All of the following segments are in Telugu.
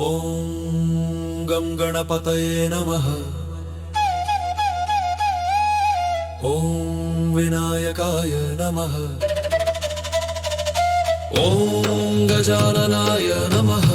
ॐ गणपतये नमः ॐ विनायकाय नमः ॐ गजाननाय नमः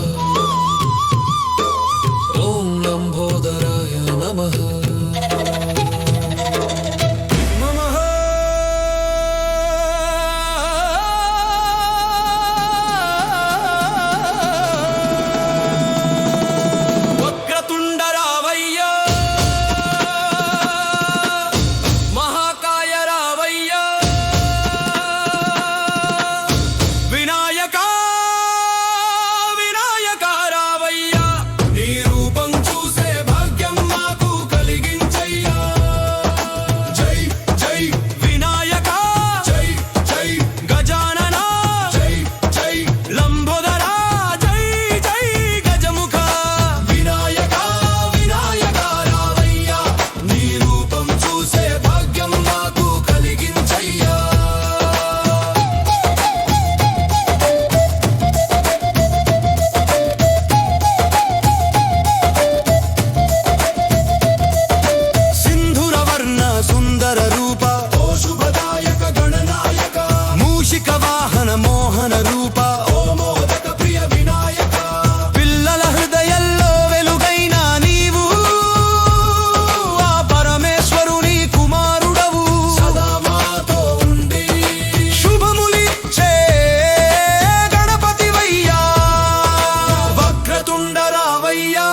சுந்தராவையா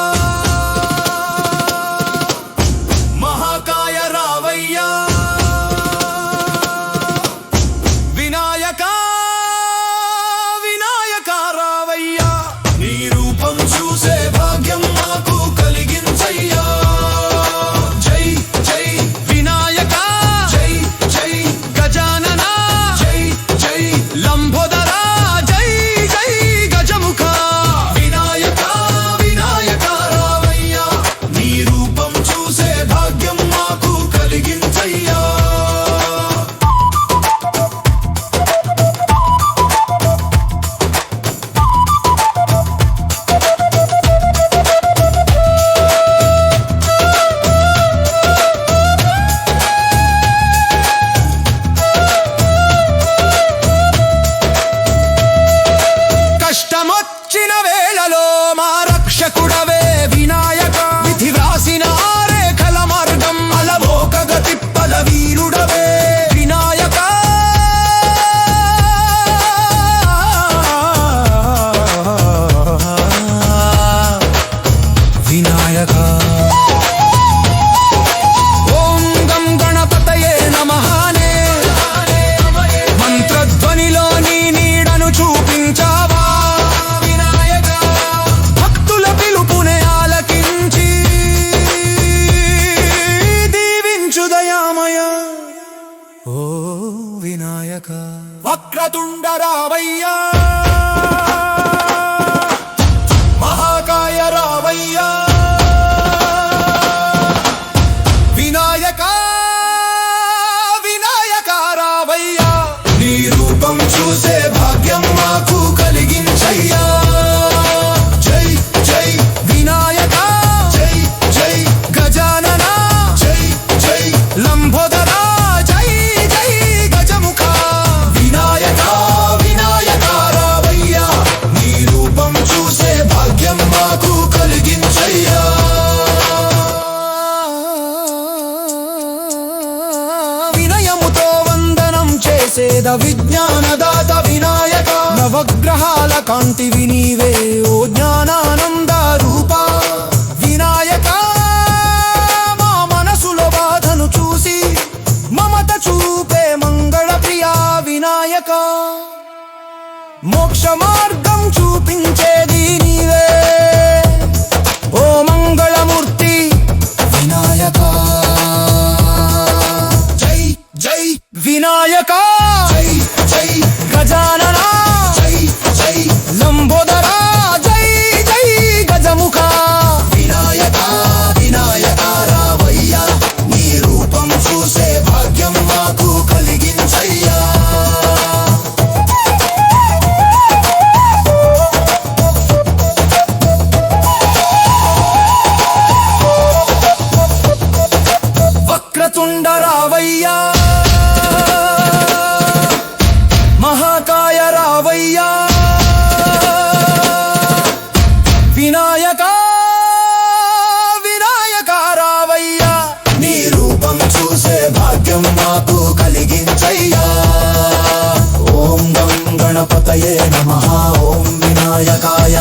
వక్రతుండ రామయ్యా వేద విజ్ఞానదాత వినాయక. నవగ్రహాల కాంతి వినీవే ఓ జ్ఞానానంద రూప. వినాయక మా మనసులో బాధను చూసి మమత చూపే మంగళ ప్రియా వినాయక. మోక్ష మార్గం చూపించేది నీవే ఓ మంగళమూర్తి వినాయక. జై జై వినాయకా. గజానన? లంబోదర జై జై గజముఖ. వినాయక వినాయక రావయ్యా నీ రూపం చూసే భాగ్యం మాకు కలిగించయ్యా. వక్రతుండ రావయ్యా వినాయక వినాయక రావయ్యా. నీ రూపం చూసే భాగ్యం మాకు కలిగించయ్యా. ఓం గం గణపతయే నమ. ఓం వినాయకాయ